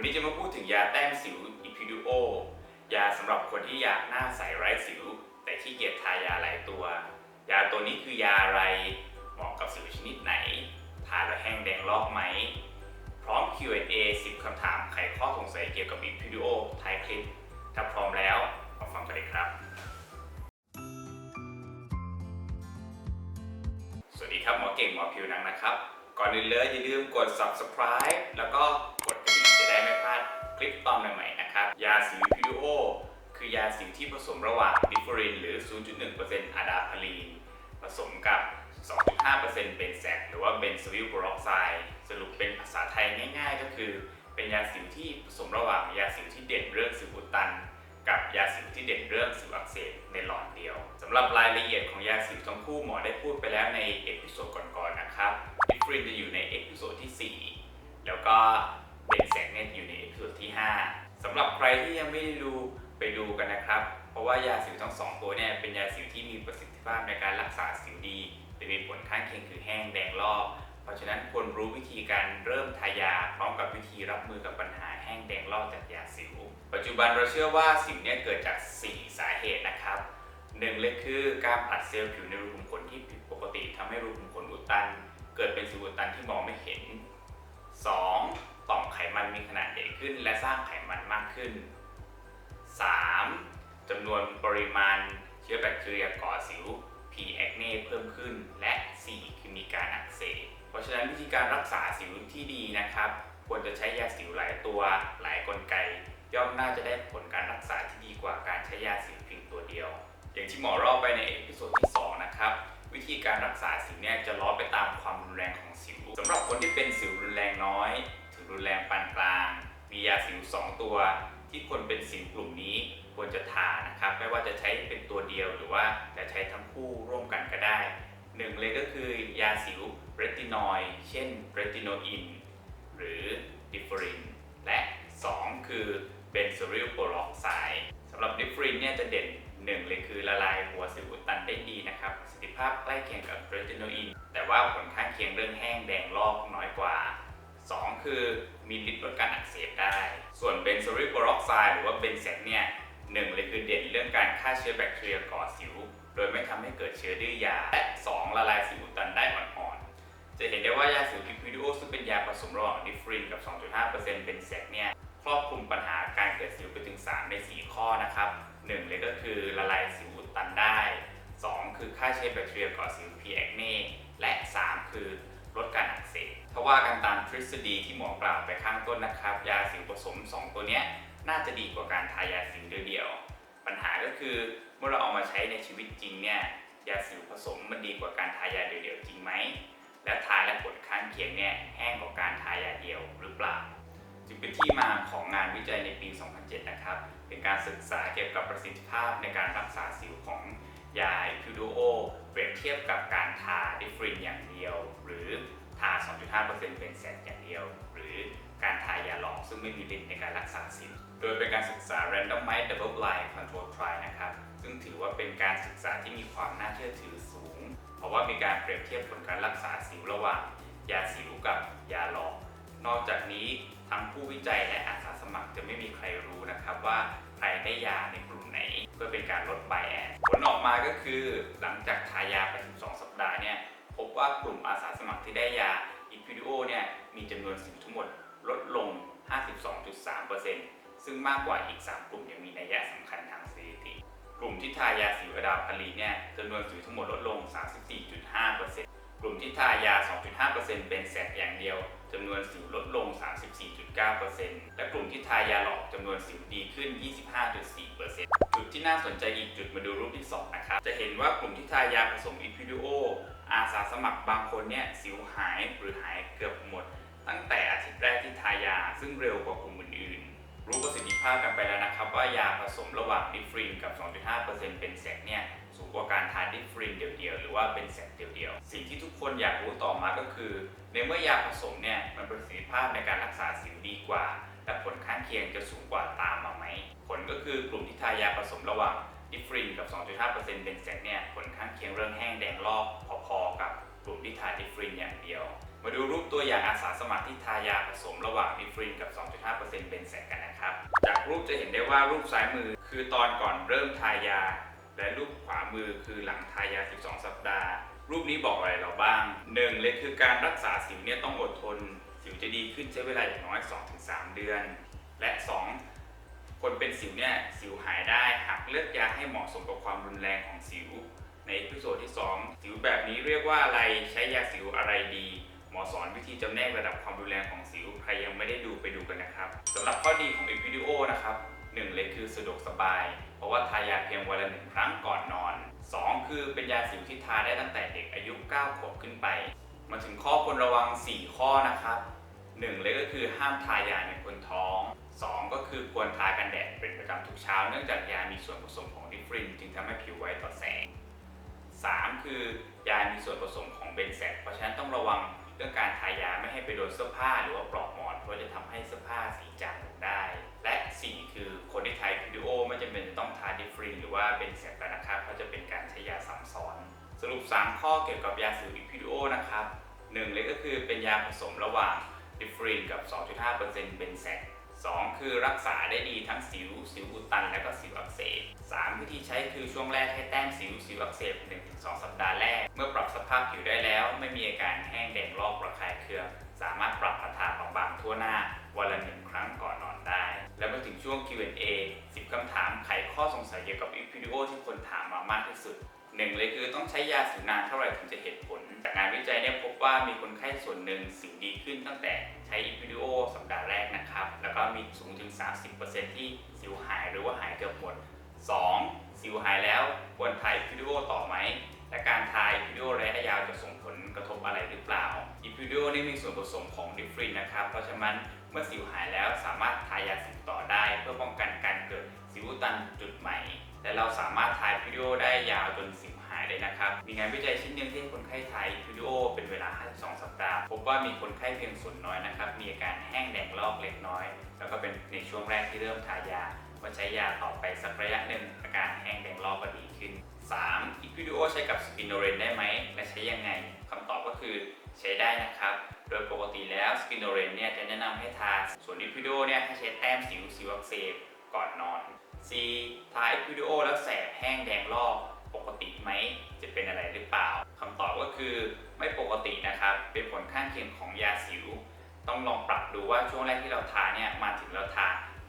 วันนี้จะมาพูดถึงยาแต้มสิวอีพิดูโอยาสำหรับคนที่อยากหน้าใสไร้สิว แต่ขี้เกียจทายาหลายตัว ยาตัวนี้คือยาอะไรเหมาะกับสิวชนิดไหน ทานแล้วแห้งแดงลอกไหม พร้อม Q&A 10 คำถามไขข้อสงสัยเกี่ยวกับอีพิดูโอท้ายคลิป ถ้าพร้อมแล้วมาฟังกันเลยครับ สวัสดีครับหมอเก่งหมอผิวหนังนะครับ ก่อนอื่นเลยอย่าลืมกด subscribe แล้วก็ ได้ไม่พลาดคลิปตอนใหม่ๆนะครับ ยาสิวพิดูโอคือยาสิวที่ผสมระหว่างดิฟอรินหรือ 0.1%อะดาพาลีนผสมกับ 2.5%เบนแซกหรือว่าเบนโซอิลโปรอกไซด์สรุปเป็นภาษาไทยง่ายๆ ก็คือ เป็นยาสิวที่ผสมระหว่างยาสิวที่เด่นเรื่องสิวอุดตัน กับยาสิวที่เด่นเรื่องสิวอักเสบในหลอดเดียวสำหรับรายละเอียดของยาสิวทั้งคู่หมอได้พูดไปแล้วในเอพิโซดก่อนๆนะครับดิฟรินจะอยู่ในเอพิโซดที่ 4 แล้วก็ เบนแซกเนี่ยอยู่ในเอพิโซดที่ 5สำหรับใครที่ยังไม่ได้ดูไปดูกันนะครับ เพราะว่ายาสิวทั้งสองตัวเนี่ยเป็นยาสิวที่มีประสิทธิภาพในการรักษาสิวดีแต่มีผลข้างเคียงคือแห้งแดงลอก เพราะฉะนั้นควรรู้วิธีการเริ่มทายาพร้อมกับวิธีรับมือกับปัญหาแห้งแดงลอกจากยาสิว ปัจจุบันเราเชื่อว่าสิวเนี่ยเกิดจาก 4 สาเหตุนะครับหนึ่งเลยคือการผลัดเซลล์ผิวในรูขุมขนที่ผิดปกติทำให้รูขุมขนอุดตัน เกิดเป็นสิวอุดตันที่มองไม่เห็น 2. ต่อมไขมันมีขนาดใหญ่ขึ้น และสร้างไขมันมากขึ้น 3. จำนวนปริมาณเชื้อแบคทีเรียก่อสิว P. acne เพิ่มขึ้น และ 4. คือมีการอักเสบ เพราะฉะนั้นวิธีการรักษาสิวที่ดีนะครับ ควรจะใช้ยาสิวหลายตัวหลายกลไก ย่อมน่าจะได้ผลการรักษาที่ดีกว่าการใช้ยาสิวเพียงตัวเดียว อย่างที่หมอเล่าไปในเอพิโซดที่ 2 นะครับวิธีการรักษาสิวเนี่ยจะล้อไปตามความรุนแรงของสิวสำหรับคนที่เป็นสิวรุนแรงน้อย รุนแรงปานกลาง มียาสิว 2 ตัว ที่คนเป็นสิวกลุ่มนี้ควรจะทานนะครับ ไม่ว่าจะใช้เป็นตัวเดียวหรือว่าจะใช้ทั้งคู่ร่วมกันก็ได้หนึ่งเลยก็คือยาสิวเรตินอยด์เช่นเรติโนอินหรือดิฟรินและ 2 คือเบนโซริลโปรอกไซด์สำหรับดิฟรินเนี่ยจะเด่น1เลยคือละลายหัวสิวอุดตันได้ดีนะครับประสิทธิภาพใกล้เคียงกับเรติโนอินแต่ว่าผลข้างเคียงเรื่องแห้งแดงลอกน้อยกว่า 2 คือมีฤทธิ์ลดการอักเสบได้ ส่วนเบนโซริโปรอกไซด์หรือว่าเบนแซกเนี่ยหนึ่งเลยคือเด่นเรื่องการฆ่าเชื้อแบคทีเรียก่อสิว โดยไม่ทำให้เกิดเชื้อดื้อยา และ2ละลายสิวอุดตันได้อ่อนๆ จะเห็นได้ว่ายาสิวพิพิดูโอซึ่งเป็นยาผสมระหว่างดิฟรินกับ 2.5%เป็นแซกเนี่ยครอบคลุมปัญหาการเกิดสิวไปถึง 3 ใน 4 ข้อนะครับ 1 เลยก็คือละลายสิวอุดตันได้ 2 คือฆ่าเชื้อแบคทีเรียก่อสิว P. acne และ 3 คือลดการอักเสบ ถ้าว่ากันตามทฤษฎีที่หมอกล่าวไปข้างต้นนะครับ ยาสิวผสม 2 ตัวนี้น่าจะดีกว่าการทายาสิวเดียวๆปัญหาก็คือเมื่อเราเอามาใช้ในชีวิตจริงเนี่ยยาสิวผสมมันดีกว่าการทายาเดียวๆจริงไหมและทายและผลข้างเคียงเนี่ยแห้งกว่าการทายาเดียวหรือเปล่า จึงเป็นที่มาของงานวิจัยในปี 2007 นะครับ เป็นการศึกษาเกี่ยวกับประสิทธิภาพในการรักษาสิวของยาพิวดูโอเปรียบเทียบกับการทาดิฟรินอย่างเดียว หรือ ทา2.5%เป็นแซนอย่างเดียว หรือการทายาหลอกซึ่งไม่มีฤทธิ์ในการรักษาสิวโดยเป็นการศึกษา randomized double blind control trial นะครับซึ่งถือว่าเป็นการศึกษาที่มีความน่าเชื่อถือสูง เพราะว่ามีการเปรียบเทียบผลการรักษาสิวระหว่างยาสิวกับยาหลอก นอกจากนี้ทั้งผู้วิจัยและอาสาสมัครจะไม่มีใครรู้นะครับว่าใครได้ยาในกลุ่มไหน เพื่อเป็นการลดไบแอสผลออกมาก็คือหลังจากทายาไป 12 สัปดาห์เนี่ยพบว่ากลุ่มอาสาสมัครที่ได้ยา จำนวนสิวทั้งหมดลดลง 52.3%ซึ่งมากกว่าอีก 3 กลุ่มยังมีนัยยะสำคัญทางสถิติ กลุ่มที่ทายาสิวอดาพารีเนี่ยจำนวนสิวทั้งหมดลดลง 34.5%กลุ่มที่ทายา 2.5%เป็นแสกอย่างเดียวจำนวนสิวลดลง 34.9%และกลุ่มที่ทายาหลอกจำนวนสิวดีขึ้น 25.4%จุดที่น่าสนใจอีกจุดมาดูรูปที่ 2 นะครับ จะเห็นว่ากลุ่มที่ทายาผสมอิพิดูโออาสาสมัครบางคนเนี่ยสิวหายหรือหายเกือบ กันไปแล้วนะครับ ว่ายาผสมระหว่างดิฟรินกับ 2.5%เป็นแสกเนี่ยสูงกว่าการทานดิฟรินเดียวๆ หรือว่าเป็นแสกเดียวๆ สิ่งที่ทุกคนอยากรู้ต่อมาก็คือ ในเมื่อยาผสมเนี่ยมันประสิทธิภาพในการรักษาสิวดีกว่าและผลข้างเคียงจะสูงกว่าตามมาไหม ผลก็คือกลุ่มที่ทายาผสมระหว่างดิฟรินกับ 2.5%เป็นแสกเนี่ยผลข้างเคียงเรื่องแห้งแดงลอกพอๆกับกลุ่มที่ทาดิฟรินอย่างเดียว มาดูรูปตัวอย่างอาสาสมัครที่ทายาผสมระหว่างดิฟรินกับ 2.5%เบนเซนกันนะครับ จากรูปจะเห็นได้ว่ารูปซ้ายมือคือตอนก่อนเริ่มทายา และรูปขวามือคือหลังทายา 12 สัปดาห์ รูปนี้บอกอะไรเราบ้างหนึ่งเลยคือการรักษาสิวเนี่ยต้องอดทน สิวจะดีขึ้นใช้เวลาอย่างน้อย 2-3 เดือน และ 2 คนเป็นสิวเนี่ยสิวหายได้หากเลือกยาให้เหมาะสมกับความรุนแรงของสิว ในพิโซดที่ 2 สิวแบบนี้เรียกว่าอะไรใช้ยาสิวอะไรดี หมอสอนวิธีจำแนกระดับความรุนแรงของสิว ใครยังไม่ได้ดูไปดูกันนะครับสำหรับข้อดีของอีวิดีโอนะครับหนึ่งเลยคือสะดวกสบาย เพราะว่าทายาเพียงวันละหนึ่งครั้งก่อนนอน 2 คือเป็นยาสิวที่ทาได้ตั้งแต่เด็กอายุ9ขวบขึ้นไป มาถึงข้อควรระวัง 4 ข้อนะครับ1เลยก็คือห้ามทายาในคนท้อง 2 ก็คือควรทากันแดดเป็นประจำทุกเช้า เนื่องจากยามีส่วนผสมของดิฟรินจึงทำให้ผิวไวต่อแสง 3 คือยามีส่วนผสมของเบนแซกเพราะฉะนั้นต้องระวัง รื่องการทายาไม่ให้ไปโดนเสื้อผ้าหรือว่าปลอกหมอนเพราะจะทำให้เสื้อผ้าสีจางลงได้ และ 4 คือคนที่ถ่ายวิดีโอไม่จำเป็นต้องทาดิฟรินหรือว่าเป็นแสงแต่นะครับเพราะจะเป็นการใช้ยาซ้ำซ้อน สรุป 3 ข้อเกี่ยวกับยาสิวอีพิโอนะครับ1เลยก็คือเป็นยาผสมระหว่างดิฟรินกับ 2.5%เบนแสก 2 คือรักษาได้ดีทั้งสิว สิวอุดตัน และก็สิวอักเสบ 3 วิธีใช้คือช่วงแรกให้แต้มสิว สิวอักเสบ 1-2 สัปดาห์แรก เมื่อปรับสภาพผิวได้แล้ว ไม่มีอาการแห้งแดงลอกระคายเคือง สามารถปรับประทานบางทั่วหน้า วันละหนึ่งครั้งก่อนนอนได้ และมาถึงช่วง Q&A 10 คำถามไขข้อสงสัยเกี่ยวกับอีพิโอที่คนถามมามากที่สุดหนึ่งเลยคือต้องใช้ยาสิวนานเท่าไหร่ถึงจะเห็นผล จากงานวิจัยเนี่ยพบว่ามีคนไข้ส่วนหนึ่งสิวดีขึ้นตั้งแต่ ช้อีพิโอสัปดาห์แรกนะครับ แล้วก็มีสูงถึง 30%ที่สิวหายหรือว่าหายเกือบหมด 2. สิวหายแล้วควรทายอีพิโอต่อไหม และการทายอีพิโอระยะยาวจะส่งผลกระทบอะไรหรือเปล่าอีพิโอนี่มีส่วนผสมของดิฟรินนะครับ เพราะฉะนั้นเมื่อสิวหายแล้วสามารถทายาสิวต่อได้ เพื่อป้องกันการเกิดสิวตันจุดใหม่ และเราสามารถถ่ายวิดีโอได้ยาวจนสิวหายเลยนะครับ มีงานวิจัยชิ้นหนึ่งที่คนไข้ถ่ายวิดีโอเป็นเวลา 52 สัปดาห์ บว่ามีคนไข้เพียงส่วนน้อยนะครับ มีอาการแห้งแดงลอกเล็กน้อย แล้วก็เป็นในช่วงแรกที่เริ่มทายาพอใช้ยาต่อไปสักระยะหนึ่งอาการแห้งแดงลอกก็ดีขึ้น 3. อีกวิดีโอใช้กับสปินโนเรนได้ไหม และใช้ยังไงคำตอบก็คือใช้ได้นะครับ โดยปกติแล้วสปินโนเรนเนี่ยจะแนะนำให้ทาส่วนอีกวิดีโอเนี่ยให้ใช้แต้มสิวสิวอักเสบก่อนนอน C ทายวิดีโอแล้วแสบแห้งแดงลอกปกติไหมจะเป็นอะไร คือไม่ปกตินะครับ เป็นผลข้างเคียงของยาสิว ต้องลองปรับดูว่าช่วงแรกที่เราทาเนี่ยมาถึงเราทา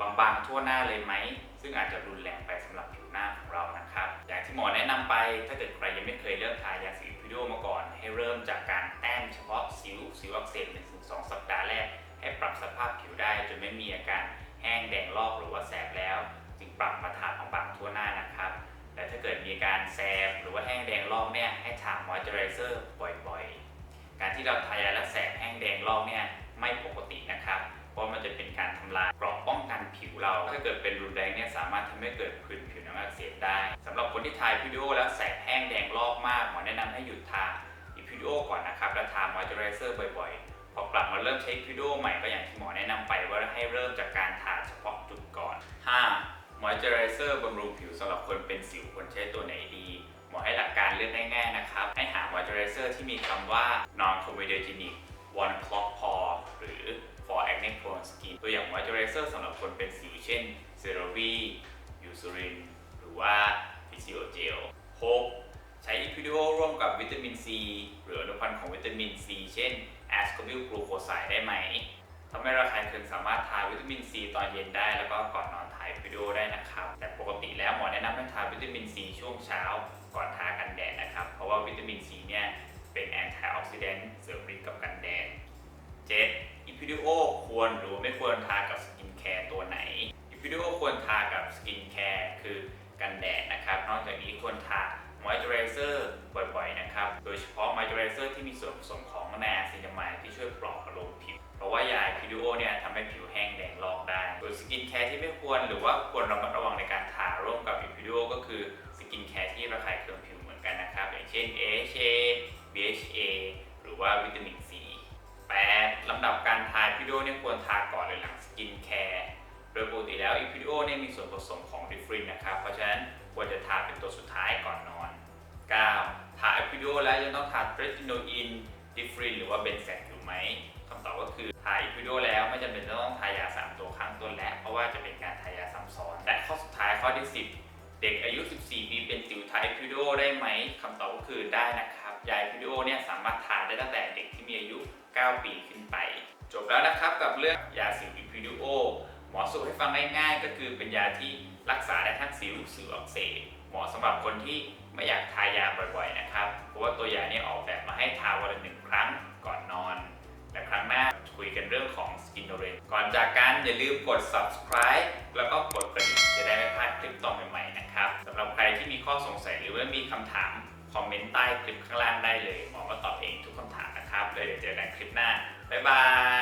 บางๆทั่วหน้าเลยไหม ซึ่งอาจจะรุนแรงไปสำหรับผิวหน้าของเรานะครับ อย่างที่หมอแนะนำไป ถ้าเกิดใครยังไม่เคยเริ่มทายาสิววิดีโอมาก่อน ให้เริ่มจากการแต้มเฉพาะสิว สิวอักเสบ1-2สัปดาห์แรก ให้ปรับสภาพผิวได้จนไม่มีอาการแห้งแดงลอกหรือว่าแสบ แห้งแดงลอกเนี่ยให้ทามอยเจอไรเซอร์บ่อยๆ การที่เราทายาแล้วแสบแห้งแดงลอกเนี่ยไม่ปกตินะครับ เพราะมันจะเป็นการทำลายเกราะป้องกันผิวเรา ถ้าเกิดเป็นรุนแรงเนี่ยสามารถทำให้เกิดผื่นผิวหนังอักเสบได้สำหรับคนที่ทายพิดีโอแล้วแสบแห้งแดงลอกมากหมอแนะนำให้หยุดทาอีพิดโอก่อนนะครับแล้วทามอยเจอไรเซอร์บ่อยๆ พอกลับมาเริ่มใช้พิดีโอใหม่ก็อย่างที่หมอแนะนำไปว่าให้เริ่มจากการทาเฉพาะจุดก่อน 5. มอยเจอไรเซอร์บำรุงผิวสำหรับคนเป็นสิวควรใช้ตัวไหนดี มอให้หลักการเลือกง่ายๆนะครับ ให้หามอยเจอไรเซอร์ที่มีคำว่า non comedogenic one clog pore หรือ for acne prone skin ตัวอย่างมอยเจอไรเซอร์สำหรับคนเป็นสิวเช่น CeraVe Eucerin หรือว่า Physiogel 6. ใช้พิดีโอร่วมกับวิตามิน C หรืออนุพันธ์ของวิตามิน C เช่น ascorbyl glucoside ได้ไหมทำให้ระคายเคืองสามารถทาวิตามินซีตอนเย็นได้แล้วก็ก่อนนอนถ่ายวิดีโอได้นะครับ แต่ปกติแล้วหมอแนะนำให้ทาวิตามินซีช่วงเช้า ก่อนทากันแดดนะครับ เพราะว่าวิตามินซีเนี่ยเป็นแอนตี้ออกซิแดนต์เสริมฤทธิ์กับกันแดด 7. อีพิดิโอควรหรือไม่ควรทากับสกินแคร์ตัวไหนอีพิดิโอควรทากับสกินแคร์คือกันแดดนะครับ นอกจากนี้ควรทามอยเจอไรเซอร์บ่อยๆนะครับ โดยเฉพาะมอยเจอไรเซอร์ที่มีส่วนผสมของแนนซินามายที่ช่วยปลอบประโลมผิว เพราะว่ายาพิดิโอเนี่ยทำให้ผิวแห้งแดงลอกได้ ส่วนสกินแคร์ที่ไม่ควรหรือว่าควรระมัดระ เช่น AHA BHA หรือว่าวิตามิน C 8. ลำดับการทาพิโอเนี่ยควรทาก่อนหรือหลังสกินแคร์โดยปกติแล้วอีพิโอเนี่ยมีส่วนผสมของดิฟรินนะครับ เพราะฉะนั้นควรจะทาเป็นตัวสุดท้ายก่อนนอน 9. ทาอีพิโอแล้วยังต้องทาเทรติโนอินดิฟรินหรือว่าเบนแซกอยู่ไหมคำตอบก็คือทาอีพิโอแล้วไม่จำเป็นจะต้องทายา 3 ตัวครั้งตัวแรกเพราะว่าจะเป็นการทายาซับซ้อน และข้อที่ 10 เด็กอายุ 14 ปีเป็นสิวไทพิโดได้ไหมคำตอบก็คือได้นะครับยาพิโดเนี่ยสามารถทานได้ตั้งแต่เด็กที่มีอายุ 9 ปีขึ้นไป จบแล้วนะครับกับเรื่องยาสิวอิพิโดหมอสรุปให้ฟังง่ายๆ ก็คือเป็นยาที่รักษาได้ทั้งสิวสิวอักเสบเหมาะสำหรับคนที่ไม่อยากทายาบ่อยๆนะครับเพราะว่าตัวยาเนี่ยออกแบบมาให้ทาวันละหนึ่งครั้งก่อนนอนและครั้งหน้า คุยกันเรื่องของ Skin o r a n ก่อนจากกันอย่าลืมกด subscribe แล้วก็กดกระดิ่งจะได้ไม่พลาดคลิปต่อใหม่ๆนะครับสำหรับใครที่มีข้อสงสัยหรือว่ามีคำถาม คอมเมนต์ใต้คลิปข้างล่างได้เลยหมอมาตอบเองทุกคำถามนะครับเลยเดี๋ยวเจอกันคลิปหน้าบ๊ายบาย